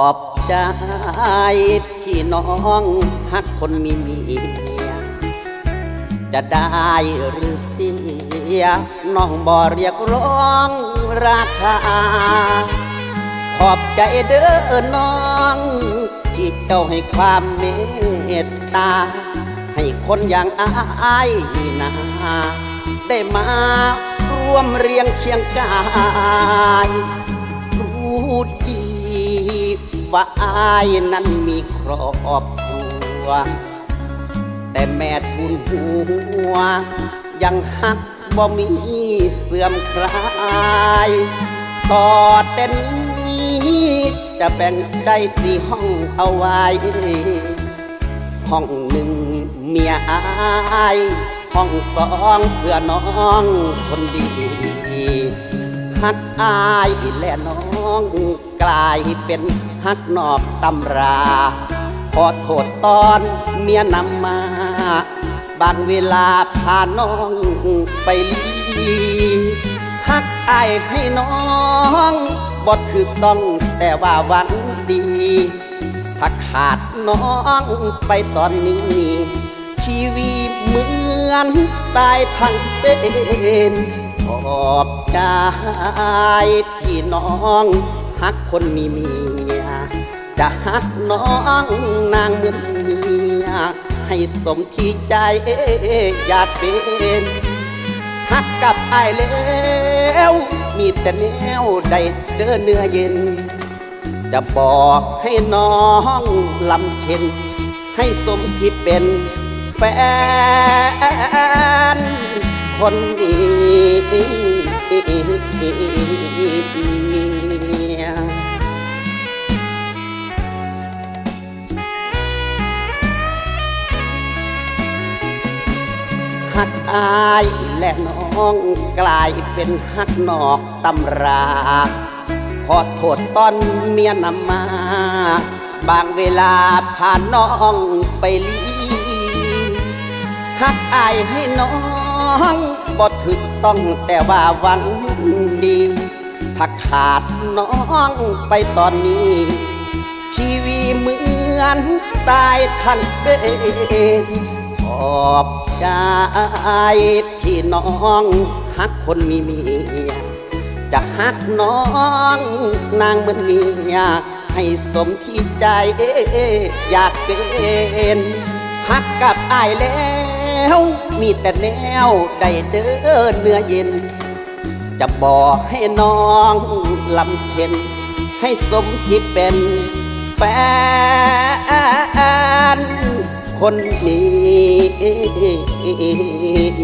อบใจที่น้องฮักคนมีเมีย จะได้หรือเสียน้องบ่เรียกร้องราคา ขอบใจเด้อน้อง ที่เจ้าให้ความเมตตา ให้คนอย่างอายนี่นาได้มาร่วมเรียงเคียงกายรู้ดี ว่าอายนั้นมีครอบครัว แต่แม่ทุนหัว ยังหักบ่มีเสื่อมคลายต่อเต้นนี้จะแบ่งใจสี่ห้องเอาไว้ ห้องหนึ่งเมียอาย ห้องสองเพื่อน้องคนดีฮักอายและน้อง กลายเป็นฮักนอกตำรา ขอโทษตอนเมียนำมา บางเวลาพาน้องไปลีฮักอายให้น้องบ่ถึกต้องแต่ว่าวังดี ถ้าขาดน้องไปตอนนี้ชีวีเหมือนตายทั้งเป็นขอบใจที่น้อง ฮักคนมีเมีย จะฮักน้องนางเหมือนเมีย ให้สมที่ใจอยากเป็นฮักกับไอแล้ว มีแต่แนวใดเด้อเนื้อเย็น จะบอกให้น้องลำเค็น ให้สมที่เป็นแฟนคนนี้ ฮักอายและน้องกลายเป็นฮักนอกตำรา ขอโทษตอนเมียนำมา บางเวลาพาน้องไปลีฮักอายให้น้องบ่ถึกต้องแต่ว่าหวังดี ถ้าขาดน้องไปตอนนี้ ชีวีเหมือนตายทั้งเป็น ขอบใจที่น้องฮักคนมีเมีย จะฮักน้องนางเหมือนเมีย ให้สมที่ใจอยากเป็นฮักกับอายแล้วมีแต่แนวได้เด้อเนื้อเย็น จะบอกให้น้องลำเค็น ให้สมที่เป็นแฟน คนนี้